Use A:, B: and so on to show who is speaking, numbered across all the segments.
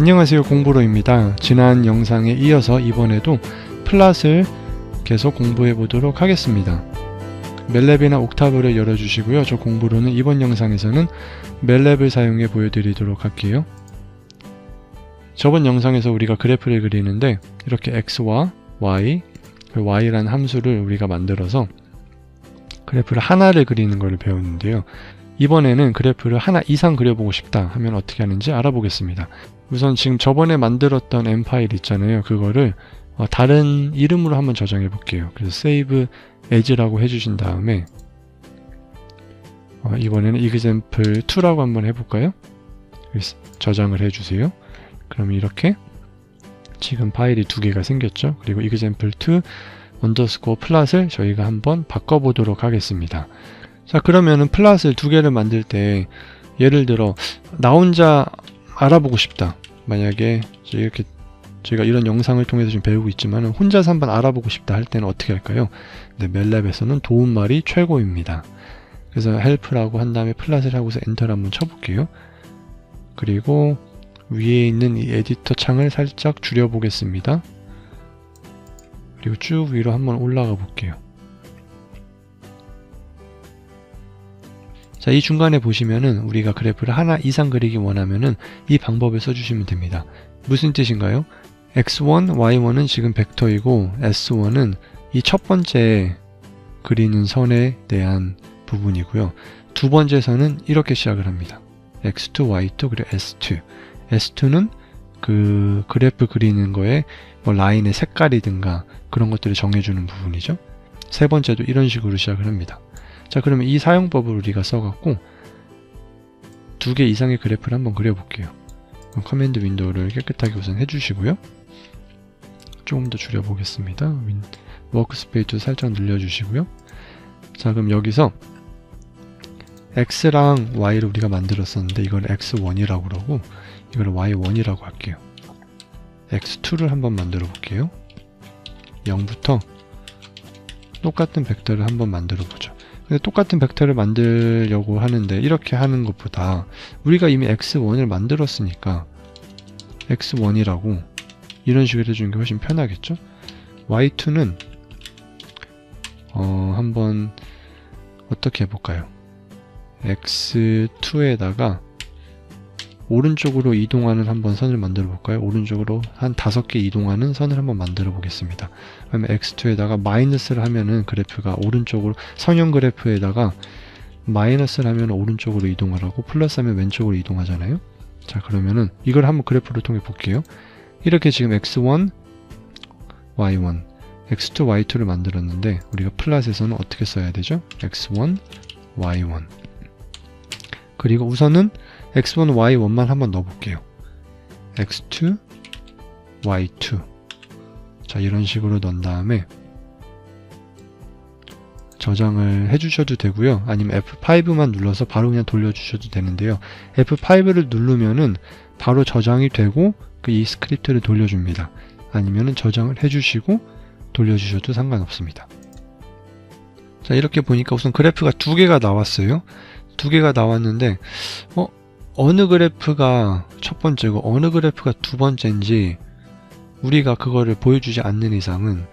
A: 안녕하세요 공부로입니다. 지난 영상에 이어서 이번에도 플랫을 계속 공부해 보도록 하겠습니다. 멜랩이나 옥타브를 열어주시고요. 저 공부로는 이번 영상에서는 멜랩을 사용해 보여드리도록 할게요. 저번 영상에서 우리가 그래프를 그리는데 이렇게 x와 y, 그 y라는 함수를 우리가 만들어서 그래프를 하나를 그리는 것을 배웠는데요. 이번에는 그래프를 하나 이상 그려보고 싶다 하면 어떻게 하는지 알아보겠습니다. 우선 지금 저번에 만들었던 M 파일 있잖아요. 그거를 어, 다른 이름으로 한번 저장해 볼게요. 그래서 save as라고 해주신 다음에 어, 이번에는 example2라고 한번 해볼까요? 저장을 해주세요. 그럼 이렇게 지금 파일이 두 개가 생겼죠. 그리고 example2 언더스코어 플랫을 저희가 한번 바꿔보도록 하겠습니다. 자 그러면은 플랫을 두 개를 만들 때 예를 들어 나 혼자 알아보고 싶다. 만약에 이렇게 저희가 이런 영상을 통해서 지금 배우고 있지만 혼자서 한번 알아보고 싶다 할 때는 어떻게 할까요? 네, 멜랩에서는 도움말이 최고입니다. 그래서 help라고 한 다음에 플랫을 하고서 엔터를 한번 쳐볼게요. 그리고 위에 있는 이 에디터 창을 살짝 줄여보겠습니다. 그리고 쭉 위로 한번 올라가 볼게요. 자, 이 중간에 보시면은 우리가 그래프를 하나 이상 그리기 원하면은 이 방법을 써주시면 됩니다. 무슨 뜻인가요? x1, y1은 지금 벡터이고 s1은 이 첫 번째 그리는 선에 대한 부분이고요. 두 번째 선은 이렇게 시작을 합니다. x2, y2 그리고 s2. s2는 그 그래프 그리는 거에 뭐 라인의 색깔이든가 그런 것들을 정해주는 부분이죠. 세 번째도 이런 식으로 시작을 합니다. 자 그러면 이 사용법을 우리가 써갖고 두 개 이상의 그래프를 한번 그려볼게요. 커맨드 윈도우를 깨끗하게 우선 해주시고요. 조금 더 줄여보겠습니다. 윈, 워크스페이스 살짝 늘려주시고요. 자 그럼 여기서 x랑 y를 우리가 만들었었는데 이걸 x1이라고 그러고 이걸 y1이라고 할게요. x2를 한번 만들어 볼게요. 0부터 똑같은 벡터를 한번 만들어 보죠. 똑같은 벡터를 만들려고 하는데 이렇게 하는 것보다 우리가 이미 x1을 만들었으니까 x1이라고 이런 식으로 해주는 게 훨씬 편하겠죠? y2는 어, 한번 어떻게 해볼까요? x2에다가 오른쪽으로 이동하는 한번 선을 만들어 볼까요? 오른쪽으로 한 다섯 개 이동하는 선을 한번 만들어 보겠습니다. 그러면 x2에다가 마이너스를 하면은 그래프가 오른쪽으로 성형 그래프에다가 마이너스를 하면 오른쪽으로 이동을 하고 플러스 하면 왼쪽으로 이동하잖아요. 자 그러면은 이걸 한번 그래프를 통해 볼게요. 이렇게 지금 x1, y1, x2, y2를 만들었는데 우리가 플랫에서는 어떻게 써야 되죠? x1, y1 그리고 우선은 x1, y1만 한번 넣어볼게요. x2, y2 자 이런 식으로 넣은 다음에 저장을 해주셔도 되고요. 아니면 F5만 눌러서 바로 그냥 돌려주셔도 되는데요. F5를 누르면은 바로 저장이 되고 그 이 스크립트를 돌려줍니다. 아니면은 저장을 해주시고 돌려주셔도 상관없습니다. 자 이렇게 보니까 우선 그래프가 두 개가 나왔어요. 두 개가 나왔는데 어 어느 그래프가 첫 번째고 어느 그래프가 두 번째인지 우리가 그거를 보여주지 않는 이상은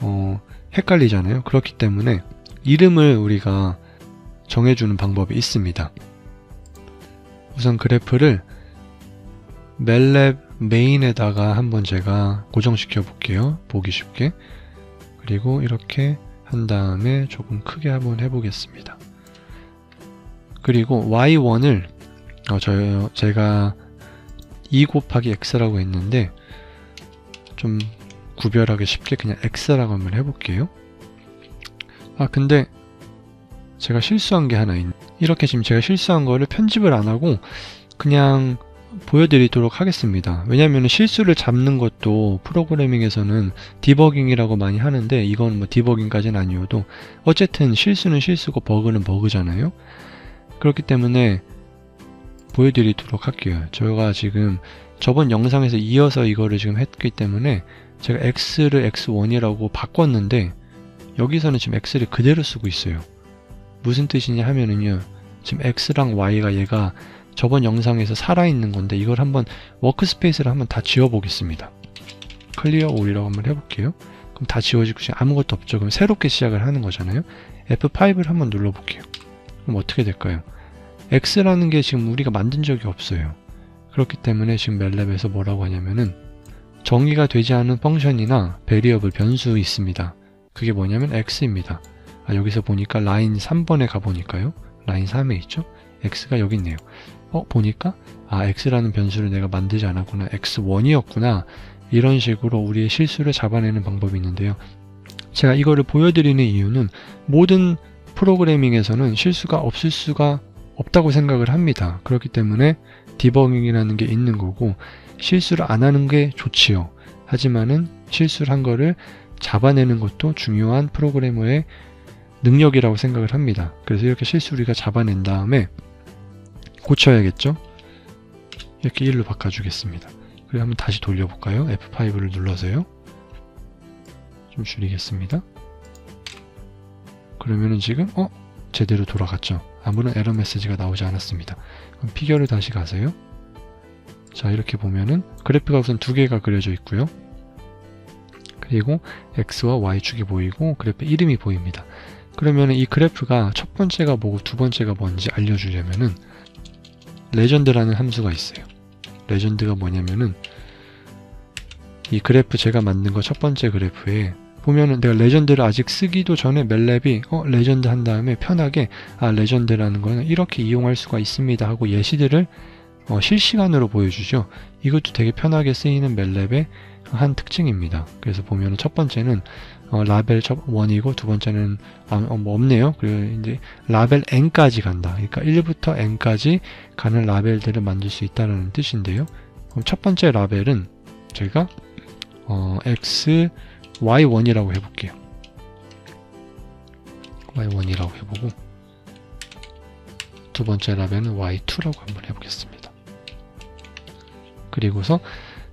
A: 어, 헷갈리잖아요. 그렇기 때문에 이름을 우리가 정해주는 방법이 있습니다. 우선 그래프를 멜랩 메인에다가 한번 제가 고정시켜 볼게요. 보기 쉽게. 그리고 이렇게 한 다음에 조금 크게 한번 해보겠습니다. 그리고 y1을 어, 저, 제가 2 곱하기 x라고 했는데 좀 구별하기 쉽게 그냥 x라고 한번 해볼게요. 아 근데 제가 실수한 게 하나 있네. 이렇게 지금 제가 실수한 거를 편집을 안 하고 그냥 보여드리도록 하겠습니다. 왜냐하면 실수를 잡는 것도 프로그래밍에서는 디버깅이라고 많이 하는데 이건 뭐 디버깅까지는 아니어도 어쨌든 실수는 실수고 버그는 버그잖아요. 그렇기 때문에 보여드리도록 할게요. 저희가 지금 저번 영상에서 이어서 이거를 지금 했기 때문에 제가 x를 x1이라고 바꿨는데 여기서는 지금 x를 그대로 쓰고 있어요. 무슨 뜻이냐 하면은요. 지금 x랑 y가 얘가 저번 영상에서 살아있는 건데 이걸 한번 워크스페이스를 한번 다 지워보겠습니다. 클리어 올이라고 한번 해볼게요. 그럼 다 지워지고 지금 아무것도 없죠. 그럼 새롭게 시작을 하는 거잖아요. F5를 한번 눌러볼게요. 그럼 어떻게 될까요? X라는 게 지금 우리가 만든 적이 없어요. 그렇기 때문에 지금 멜랩에서 뭐라고 하냐면은 정의가 되지 않은 펑션이나 베리어블 변수 있습니다. 그게 뭐냐면 X입니다. 아, 여기서 보니까 라인 3번에 가보니까요. 라인 3에 있죠? X가 여기 있네요. 어, 보니까 아, X라는 변수를 내가 만들지 않았구나. X1이었구나. 이런 식으로 우리의 실수를 잡아내는 방법이 있는데요. 제가 이거를 보여드리는 이유는 모든 프로그래밍에서는 실수가 없을 수가 없다고 생각을 합니다. 그렇기 때문에 디버깅이라는 게 있는 거고 실수를 안 하는 게 좋지요. 하지만은 실수를 한 거를 잡아내는 것도 중요한 프로그래머의 능력이라고 생각을 합니다. 그래서 이렇게 실수 우리가 잡아낸 다음에 고쳐야겠죠? 이렇게 1로 바꿔주겠습니다. 그리고 한번 다시 돌려볼까요? F5를 눌러서요. 좀 줄이겠습니다. 그러면은 지금 어? 제대로 돌아갔죠. 아무런 에러 메시지가 나오지 않았습니다. 그럼 피겨를 다시 가세요. 자 이렇게 보면은 그래프가 우선 두 개가 그려져 있고요. 그리고 X와 Y축이 보이고 그래프 이름이 보입니다. 그러면 이 그래프가 첫 번째가 뭐고 두 번째가 뭔지 알려주려면은 레전드라는 함수가 있어요. 레전드가 뭐냐면은 이 그래프 제가 만든 거 첫 번째 그래프에 보면은 내가 레전드를 아직 쓰기도 전에 멜랩이 어 레전드 한 다음에 편하게 아 레전드라는 거는 이렇게 이용할 수가 있습니다 하고 예시들을 어, 실시간으로 보여주죠. 이것도 되게 편하게 쓰이는 멜랩의 한 특징입니다. 그래서 보면은 첫 번째는 어, 라벨 첫 원이고 두 번째는 아, 어, 뭐 없네요. 그리고 이제 라벨 n까지 간다. 그러니까 1부터 n까지 가는 라벨들을 만들 수 있다는 뜻인데요. 그럼 첫 번째 라벨은 제가 어, x y1이라고 해볼게요. y1이라고 해보고 두 번째 라벨은 y2라고 한번 해보겠습니다. 그리고서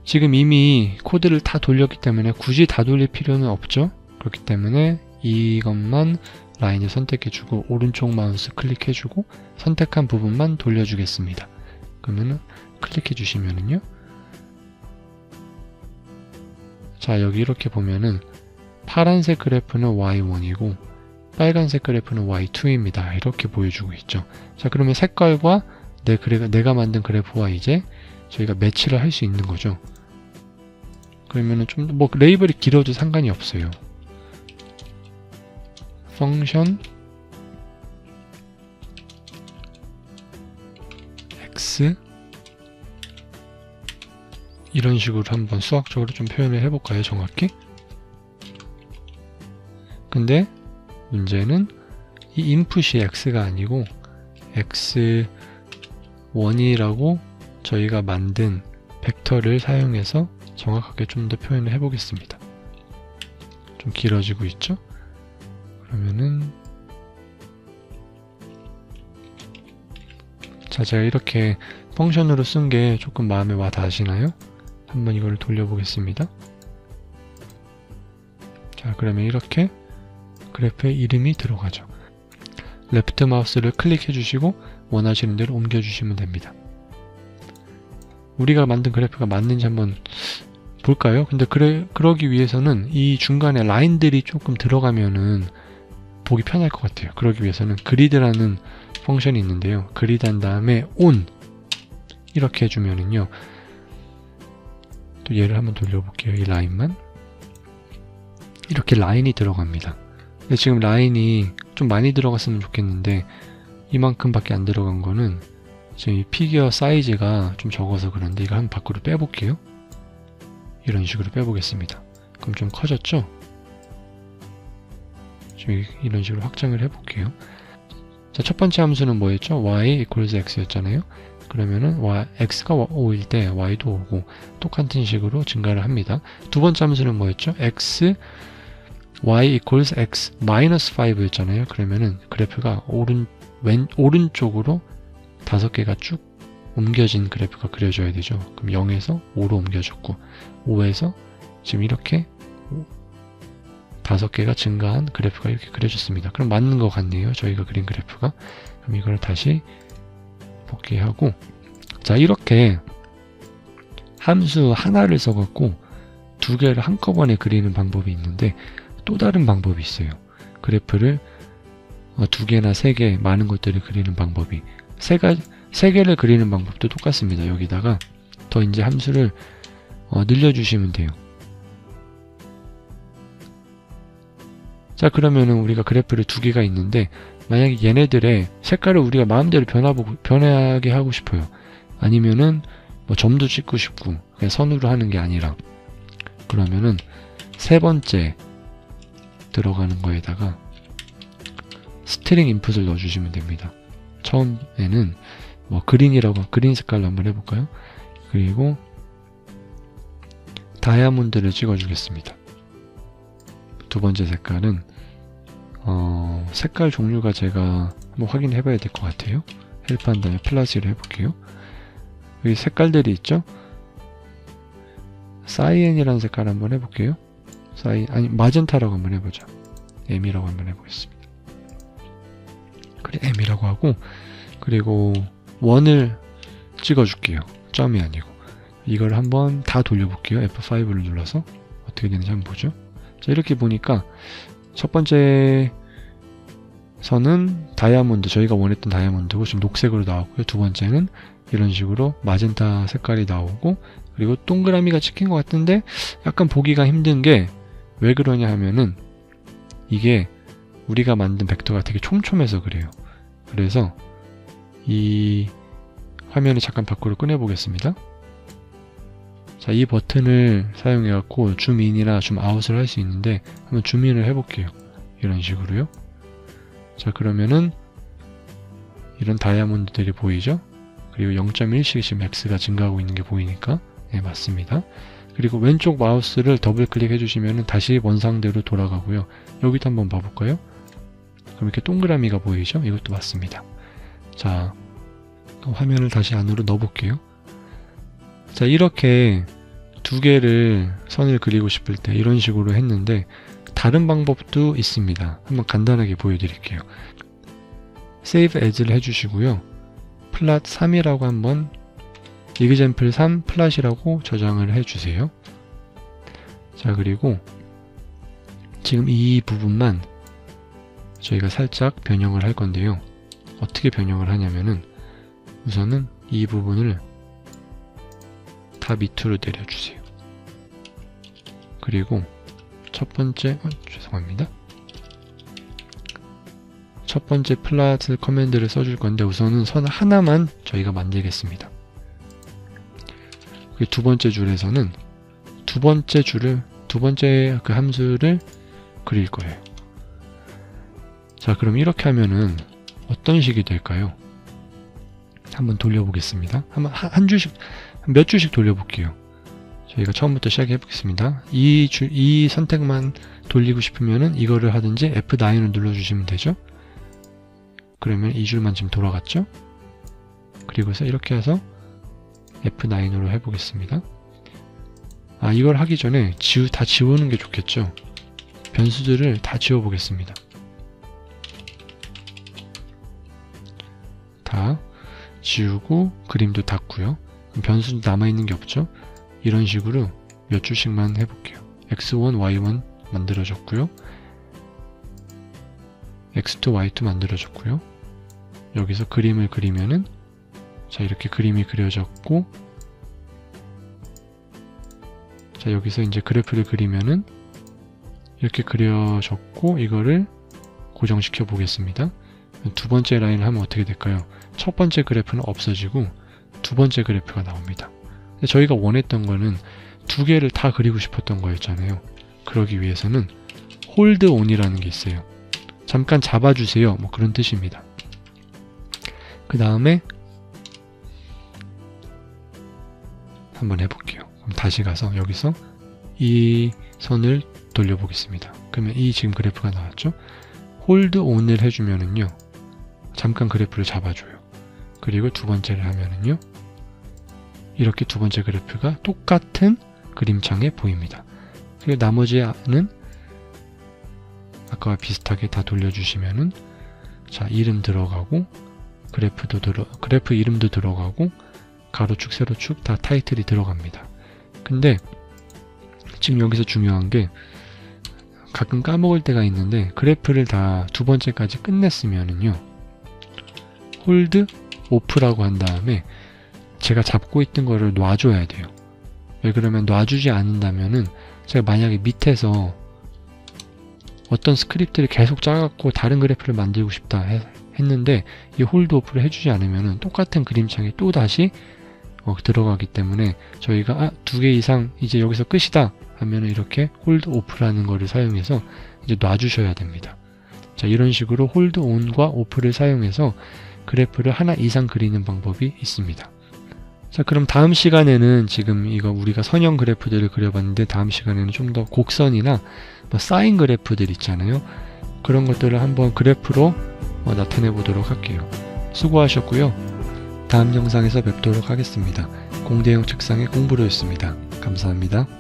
A: 지금 이미 코드를 다 돌렸기 때문에 굳이 다 돌릴 필요는 없죠. 그렇기 때문에 이것만 라인을 선택해주고 오른쪽 마우스 클릭해주고 선택한 부분만 돌려주겠습니다. 그러면 클릭해주시면은요. 자 여기 이렇게 보면은 파란색 그래프는 Y1이고 빨간색 그래프는 Y2입니다. 이렇게 보여주고 있죠. 자 그러면 색깔과 내 그래, 내가 만든 그래프와 이제 저희가 매치를 할 수 있는 거죠. 그러면은 좀 뭐 레이블이 길어도 상관이 없어요. 펑션 x 이런 식으로 한번 수학적으로 좀 표현을 해볼까요 정확히? 근데 문제는 이 인풋이 x가 아니고 x1이라고 저희가 만든 벡터를 사용해서 정확하게 좀 더 표현을 해보겠습니다. 좀 길어지고 있죠? 그러면은 자 제가 이렇게 펑션으로 쓴 게 조금 마음에 와 닿으시나요? 한번 이걸 돌려보겠습니다. 자 그러면 이렇게 그래프에 이름이 들어가죠. 레프트 마우스를 클릭해 주시고 원하시는 대로 옮겨 주시면 됩니다. 우리가 만든 그래프가 맞는지 한번 볼까요? 근데 그래, 그러기 위해서는 이 중간에 라인들이 조금 들어가면은 보기 편할 것 같아요. 그러기 위해서는 그리드라는 펑션이 있는데요. 그리드 한 다음에 on 이렇게 해주면은요. 또 얘를 한번 돌려볼게요. 이 라인만 이렇게 라인이 들어갑니다. 근데 지금 라인이 좀 많이 들어갔으면 좋겠는데 이만큼밖에 안 들어간 거는 지금 이 피규어 사이즈가 좀 적어서 그런데 이거 한번 밖으로 빼볼게요. 이런 식으로 빼보겠습니다. 그럼 좀 커졌죠? 지금 이런 식으로 확장을 해볼게요. 자, 첫 번째 함수는 뭐였죠? y equals x였잖아요. 그러면은 y, x가 5일 때 y도 5고 똑같은 식으로 증가를 합니다. 두 번째 함수는 뭐였죠? x y equals x minus 5였잖아요. 그러면은 그래프가 오른 왼 오른쪽으로 다섯 개가 쭉 옮겨진 그래프가 그려져야 되죠. 그럼 0에서 5로 옮겨졌고 5에서 지금 이렇게 다섯 개가 증가한 그래프가 이렇게 그려졌습니다. 그럼 맞는 것 같네요. 저희가 그린 그래프가. 그럼 이걸 다시 복귀하고 자 이렇게 함수 하나를 써갖고 두 개를 한꺼번에 그리는 방법이 있는데 또 다른 방법이 있어요. 그래프를 어, 두 개나 세 개 많은 것들을 그리는 방법이 세, 가, 세 개를 그리는 방법도 똑같습니다. 여기다가 더 이제 함수를 어, 늘려주시면 돼요. 자 그러면은 우리가 그래프를 두 개가 있는데 만약에 얘네들의 색깔을 우리가 마음대로 변화보고, 변하게 하고 싶어요. 아니면은 뭐 점도 찍고 싶고 그냥 선으로 하는 게 아니라 그러면은 세 번째 들어가는 거에다가 스트링 인풋을 넣어주시면 됩니다. 처음에는 뭐 그린이라고 그린 색깔로 한번 해볼까요? 그리고 다이아몬드를 찍어주겠습니다. 두 번째 색깔은 어, 색깔 종류가 제가 한번 확인해 봐야 될 것 같아요. 헬프 한 다음에 플러스를 해볼게요. 여기 색깔들이 있죠? 사이엔이라는 색깔 한번 해볼게요. 사이, 아니, 마젠타라고 한번 해보자. M이라고 한번 해보겠습니다. 그래, M이라고 하고, 그리고 원을 찍어줄게요. 점이 아니고. 이걸 한번 다 돌려볼게요. F5를 눌러서. 어떻게 되는지 한번 보죠. 자, 이렇게 보니까 첫 번째 선은 다이아몬드, 저희가 원했던 다이아몬드고 지금 녹색으로 나왔고요. 두 번째는 이런 식으로 마젠타 색깔이 나오고 그리고 동그라미가 찍힌 것 같은데 약간 보기가 힘든 게 왜 그러냐 하면은 이게 우리가 만든 벡터가 되게 촘촘해서 그래요. 그래서 이 화면을 잠깐 밖으로 꺼내 보겠습니다. 자, 이 버튼을 사용해 갖고 줌 인이나 줌 아웃을 할 수 있는데 한번 줌 인을 해 볼게요. 이런 식으로요. 자, 그러면은 이런 다이아몬드들이 보이죠? 그리고 0.1씩 지금 x가 증가하고 있는 게 보이니까 네, 맞습니다. 그리고 왼쪽 마우스를 더블 클릭해 주시면 다시 원상대로 돌아가고요. 여기도 한번 봐볼까요? 그럼 이렇게 동그라미가 보이죠? 이것도 맞습니다. 자, 화면을 다시 안으로 넣어볼게요. 자, 이렇게 두 개를 선을 그리고 싶을 때 이런 식으로 했는데 다른 방법도 있습니다. 한번 간단하게 보여드릴게요. Save As를 해주시고요. 플랫 3이라고 한번 example 3 플랫이라고 저장을 해주세요. 자 그리고 지금 이 부분만 저희가 살짝 변형을 할 건데요. 어떻게 변형을 하냐면은 우선은 이 부분을 다 밑으로 내려주세요. 그리고 첫 번째, 어, 죄송합니다. 첫 번째 플랫 커맨드를 써줄 건데 우선은 선 하나만 저희가 만들겠습니다. 두 번째 줄에서는 두 번째 줄을 두 번째 그 함수를 그릴 거예요. 자, 그럼 이렇게 하면은 어떤 식이 될까요? 한번 돌려보겠습니다. 한번 한, 한 주씩 몇 주씩 돌려볼게요. 저희가 처음부터 시작해 보겠습니다. 이, 주, 이 선택만 돌리고 싶으면은 이거를 하든지 F9을 눌러주시면 되죠. 그러면 이 줄만 지금 돌아갔죠. 그리고서 이렇게 해서 F9으로 해보겠습니다. 아 이걸 하기 전에 지우, 다 지우는 게 좋겠죠. 변수들을 다 지워보겠습니다. 다 지우고 그림도 닫고요. 변수 남아있는 게 없죠. 이런 식으로 몇 줄씩만 해볼게요. x1, y1 만들어졌고요. x2, y2 만들어졌고요. 여기서 그림을 그리면은 자 이렇게 그림이 그려졌고 자 여기서 이제 그래프를 그리면은 이렇게 그려졌고 이거를 고정시켜 보겠습니다. 두 번째 라인을 하면 어떻게 될까요? 첫 번째 그래프는 없어지고 두 번째 그래프가 나옵니다. 저희가 원했던 거는 두 개를 다 그리고 싶었던 거였잖아요. 그러기 위해서는 홀드 온이라는 게 있어요. 잠깐 잡아주세요. 뭐 그런 뜻입니다. 그 다음에 한번 해볼게요. 그럼 다시 가서 여기서 이 선을 돌려보겠습니다. 그러면 이 지금 그래프가 나왔죠? 홀드 온을 해주면은요. 잠깐 그래프를 잡아줘요. 그리고 두 번째를 하면은요. 이렇게 두 번째 그래프가 똑같은 그림창에 보입니다. 그리고 나머지는 아까와 비슷하게 다 돌려주시면은 자 이름 들어가고 그래프도 들어 그래프 이름도 들어가고 가로축 세로축 다 타이틀이 들어갑니다. 근데 지금 여기서 중요한 게 가끔 까먹을 때가 있는데 그래프를 다 두 번째까지 끝냈으면은요 홀드 오프라고 한 다음에 제가 잡고 있던 거를 놔줘야 돼요. 왜 그러면 놔주지 않는다면은 제가 만약에 밑에서 어떤 스크립트를 계속 짜갖고 다른 그래프를 만들고 싶다 해- 했는데 이 홀드 오프를 해주지 않으면은 똑같은 그림창에 또 다시 어, 들어가기 때문에 저희가 아, 두 개 이상 이제 여기서 끝이다 하면은 이렇게 홀드 오프라는 거를 사용해서 이제 놔주셔야 됩니다. 자 이런 식으로 홀드 온과 오프를 사용해서 그래프를 하나 이상 그리는 방법이 있습니다. 자 그럼 다음 시간에는 지금 이거 우리가 선형 그래프들을 그려봤는데 다음 시간에는 좀 더 곡선이나 뭐 사인 그래프들 있잖아요. 그런 것들을 한번 그래프로 어, 나타내 보도록 할게요. 수고하셨고요. 다음 영상에서 뵙도록 하겠습니다. 공대형 책상의 공부로였습니다. 감사합니다.